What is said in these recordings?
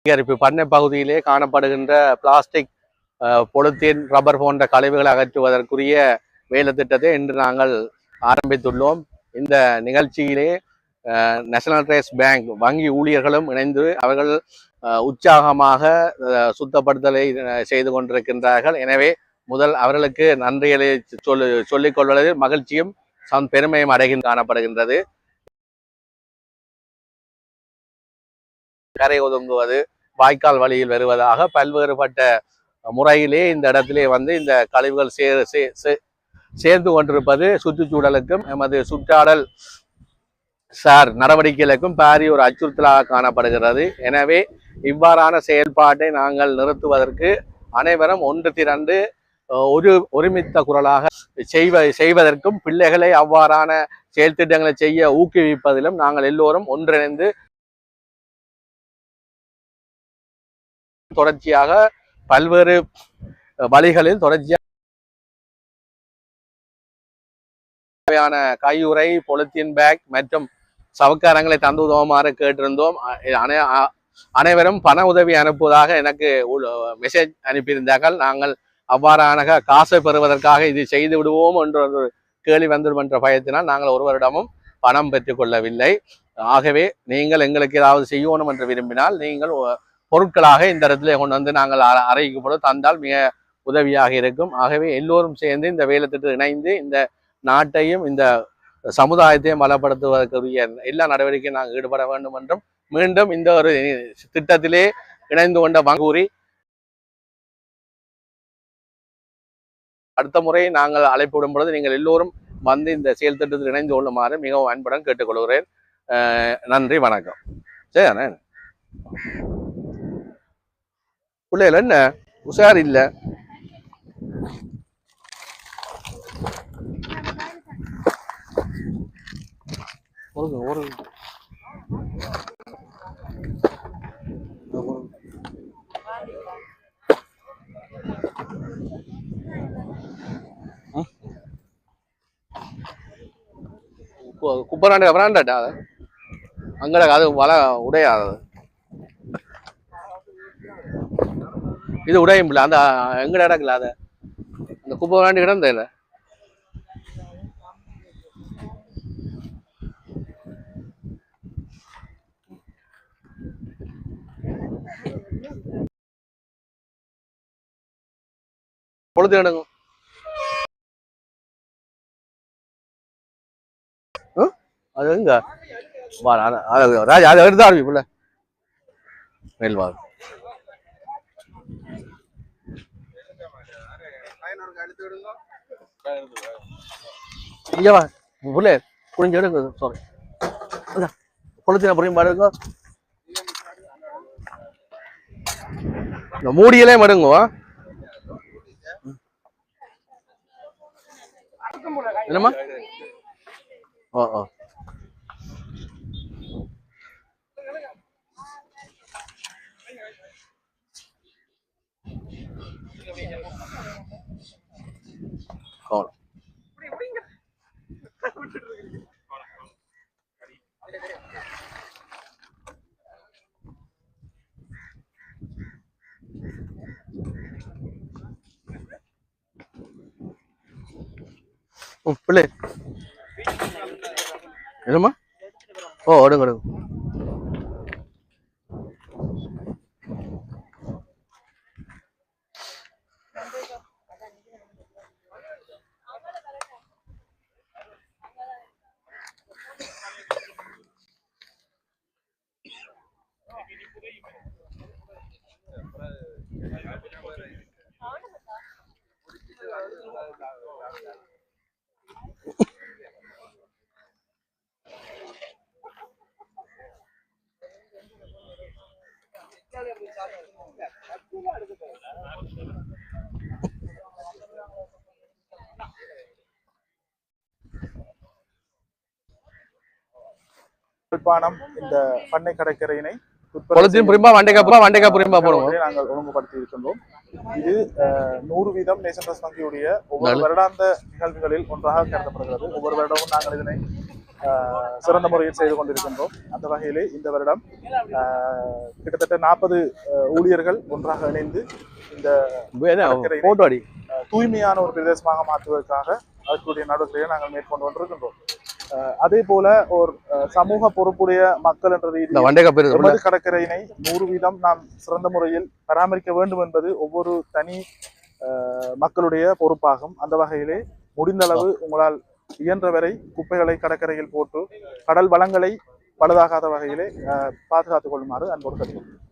சுத்திகரிப்பு பண்ணை பகுதியிலே காணப்படுகின்ற பிளாஸ்டிக் பொலித்தீன் ரப்பர் போன்ற கழிவுகளை அகற்றுவதற்குரிய வேலை திட்டத்தை இன்று நாங்கள் ஆரம்பித்துள்ளோம். இந்த நிகழ்ச்சியிலே நேஷனல் ட்ரேஸ் பேங்க் வங்கி ஊழியர்களும் இணைந்து அவர்கள் அஹ், உற்சாகமாக அஹ், சுத்தப்படுத்தலை செய்து கொண்டிருக்கின்றார்கள். எனவே முதல் அவர்களுக்கு நன்றிகளை சொல்லி சொல்லிக் கொள்வதில் மகிழ்ச்சியும் சம் பெருமையும் அடைகின்ற காணப்படுகின்றது. கரை ஒதுங்குவது வாய்க்கால் வழியில் வருவதாக பல்வேறுபட்ட முறையிலே இந்த இடத்திலே வந்து இந்த கழிவுகள் சே சே- சே- சேர்ந்து கொண்டிருப்பது சுற்றுச்சூழலுக்கும் எமது சுற்றாடல் சார் நடவடிக்கைகளுக்கும் பாரி ஒரு அச்சுறுத்தலாக காணப்படுகிறது. எனவே இவ்வாறான செயல்பாட்டை நாங்கள் நிறுத்துவதற்கு அனைவரும் ஒன்று திரண்டு ஒரு ஒருமித்த குரலாக செய்வ செய்வதற்கும் பிள்ளைகளை அவ்வாறான செயல் திட்டங்களை செய்ய ஊக்குவிப்பதிலும் நாங்கள் எல்லோரும் ஒன்றிணைந்து தொடர்ச்சியாக பல்வேறு வழிகளில் தொடர்ச்சியாக தேவையான கையுறை பொலித்தீன் பேக் மற்றும் சவக்காரங்களை தந்து உதவுமாறு கேட்டிருந்தோம் அனைவரும் பண உதவி அனுப்புவதாக எனக்கு மெசேஜ் அனுப்பியிருந்தார்கள். நாங்கள் அவ்வாறான காசை பெறுவதற்காக இது செய்து விடுவோம் என்ற ஒரு கேள்வி வந்துடும் என்ற பயத்தினால் நாங்கள் ஒருவரிடமும் பணம் பெற்றுக் கொள்ளவில்லை. ஆகவே நீங்கள் எங்களுக்கு ஏதாவது செய்யணும் என்று விரும்பினால் நீங்கள் பொருட்களாக இந்த இடத்துல கொண்டு வந்து நாங்கள் அறைக்கு போல தந்தால் மிக உதவியாக இருக்கும். ஆகவே எல்லோரும் சேர்ந்து இந்த வேலைத்திட்டு இணைந்து இந்த நாட்டையும் இந்த சமுதாயத்தையும் பலப்படுத்துவதற்குரிய எல்லா நடவடிக்கையும் நாங்கள் ஈடுபட வேண்டும் என்றும் மீண்டும் இந்த ஒரு திட்டத்திலே இணைந்து கொண்ட வங்கூரி அடுத்த முறை நாங்கள் அழைப்பு விடும் பொழுது நீங்கள் எல்லோரும் வந்து இந்த செயல் திட்டத்தில் இணைந்து கொள்ளுமாறு மிகவும் அன்புடன் கேட்டுக்கொள்கிறேன். நன்றி வணக்கம். சரிண்ணே பிள்ளைகள் என்ன? உஷார் இல்லை. ஒரு குப்பராண்ட வராண்டாட்டா அது அங்கட அது வள உடையாது இது உடையும் இல்லை. அந்த எங்கட இடக்குல அதை. அந்த குப்பை வேண்டிய இடம் தெரியல பொழுது இடங்கும் அது எங்க? வா, அது- அது ராஜா அதை எடுத்து ஆரம்பிப்புல மேல் வா புள்ளே புரிஞ்சு எடுங்க சாரி பொழுத்தின புரியும் பாருங்க இந்த மூடியிலே மடுங்க என்னம்மா? ஓ ஓ கோலம் பிள்ளை. என்னம்மா? ஓ எடுங்க எடுங்க யாழ்ப்பாணம் இந்த பண்ணை கடற்கரையினை உட்பட பொழுத்தையும் புரியுமா வண்டைக்கா புறா வண்டைக்கா புரியுமா போடுவோம் நாங்கள் ஒழுங்குபடுத்தி இருக்கின்றோம். இது நூறு வீதம் நேஷன் ட்ரஸ்ட் வங்கியுடைய ஒவ்வொரு. வருடாந்த நிகழ்வுகளில் ஒன்றாக கருதப்படுகிறது. ஒவ்வொரு வருடமும் நாங்கள் இதனை சிறந்த முறையில் செய்து கொண்டிருக்கின்றோம். அந்த வகையிலே இந்த வருடம் ஆஹ், கிட்டத்தட்ட நாற்பது ஊழியர்கள் ஒன்றாக இணைந்து இந்த தூய்மையான ஒரு பிரதேசமாக மாற்றுவதற்காக அதற்குரிய நடவடிக்கைகளை நாங்கள் மேற்கொண்டு கொண்டிருக்கின்றோம் அதே போல ஒரு சமூக பொறுப்புடைய மக்கள் என்ற இந்த ரீதியில் கடற்கரையினை நூறு வீதம் நாம் சிறந்த முறையில் பராமரிக்க வேண்டும் என்பது ஒவ்வொரு தனி மக்களுடைய பொறுப்பாகும். அந்த வகையிலே முடிந்த அளவு உங்களால் இயன்ற வரை குப்பைகளை கடற்கரையில் போட்டு கடல் வளங்களை பழுதாகாத வகையிலே அஹ், பாதுகாத்துக் கொள்ளுமாறு அன்போடு கேட்டுக்கொள்கிறேன்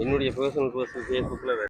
என்னுடைய பர்சனல் பர்சனல் ஃபேஸ்புக்கில்